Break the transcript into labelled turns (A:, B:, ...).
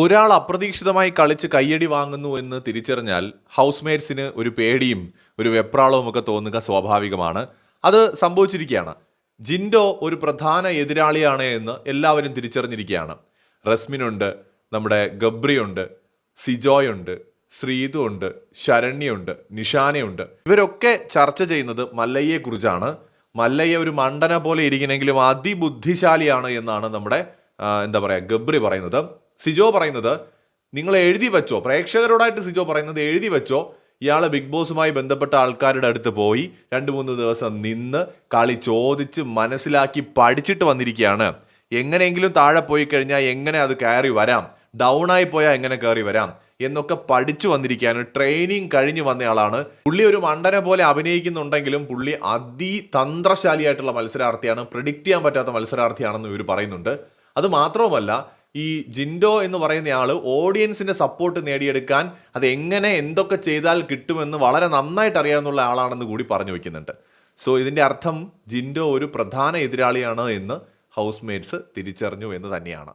A: ഒരാൾ അപ്രതീക്ഷിതമായി കളിച്ച് കയ്യടി വാങ്ങുന്നു എന്ന് തിരിച്ചറിഞ്ഞാൽ ഹൗസ്മേറ്റ്സിന് ഒരു പേടിയും ഒരു വെപ്രാളവും ഒക്കെ തോന്നുക സ്വാഭാവികമാണ്. അത് സംഭവിച്ചിരിക്കുകയാണ്. ജിൻഡോ ഒരു പ്രധാന എതിരാളിയാണ് എന്ന് എല്ലാവരും തിരിച്ചറിഞ്ഞിരിക്കുകയാണ്. റസ്മിനുണ്ട് നമ്മുടെ ഗബ്രിയുണ്ട് സിജോയുണ്ട് ശ്രീതു ഉണ്ട് ശരണ്യുണ്ട് നിഷാനയുണ്ട്. ഇവരൊക്കെ ചർച്ച ചെയ്യുന്നത് മല്ലയ്യെക്കുറിച്ചാണ്. മല്ലയ്യ ഒരു മണ്ടന പോലെ ഇരിക്കണമെങ്കിലും അതിബുദ്ധിശാലിയാണ് എന്നാണ് നമ്മുടെ എന്താ പറയുക ഗബ്രി പറയുന്നത്. സിജോ പറയുന്നത് നിങ്ങൾ എഴുതി വെച്ചോ? പ്രേക്ഷകരോടായിട്ട് സിജോ പറയുന്നത് എഴുതി വെച്ചോ? ഇയാൾ ബിഗ് ബോസുമായി ബന്ധപ്പെട്ട ആൾക്കാരുടെ അടുത്ത് പോയി രണ്ട് മൂന്ന് ദിവസം നിന്ന് കളി ചോദിച്ച് മനസ്സിലാക്കി പഠിച്ചിട്ട് വന്നിരിക്കുകയാണ്. എങ്ങനെയെങ്കിലും താഴെ പോയി കഴിഞ്ഞാൽ എങ്ങനെ അത് കയറി വരാം? ഡൗൺ ആയി പോയാൽ എങ്ങനെ കയറി വരാം? എന്നൊക്കെ പഠിച്ചു വന്നിരിക്കുകയാണ്. ട്രെയിനിങ് കഴിഞ്ഞ് വന്നയാളാണ്. പുള്ളി ഒരു മണ്ടനെ പോലെ അഭിനയിക്കുന്നുണ്ടെങ്കിലും പുള്ളി അതിതന്ത്രശാലിയായിട്ടുള്ള മത്സരാർത്ഥിയാണ്. പ്രിഡിക്റ്റ് ചെയ്യാൻ പറ്റാത്ത മത്സരാർത്ഥിയാണെന്ന് ഇവർ പറയുന്നുണ്ട്. അത് മാത്രവുമല്ല ഈ ജിൻഡോ എന്ന് പറയുന്ന ആൾ ഓഡിയൻസിന്റെ സപ്പോർട്ട് നേടിയെടുക്കാൻ അത് എങ്ങനെ എന്തൊക്കെ ചെയ്താൽ കിട്ടുമെന്ന് വളരെ നന്നായിട്ട് അറിയാവുന്ന ആളാണെന്ന് കൂടി പറഞ്ഞു വെക്കുന്നുണ്ട്. സോ ഇതിന്റെ അർത്ഥം ജിൻഡോ ഒരു പ്രധാന എതിരാളിയാണ് എന്ന് ഹൗസ് മേറ്റ്സ് തിരിച്ചറിഞ്ഞു എന്ന് തന്നെയാണ്.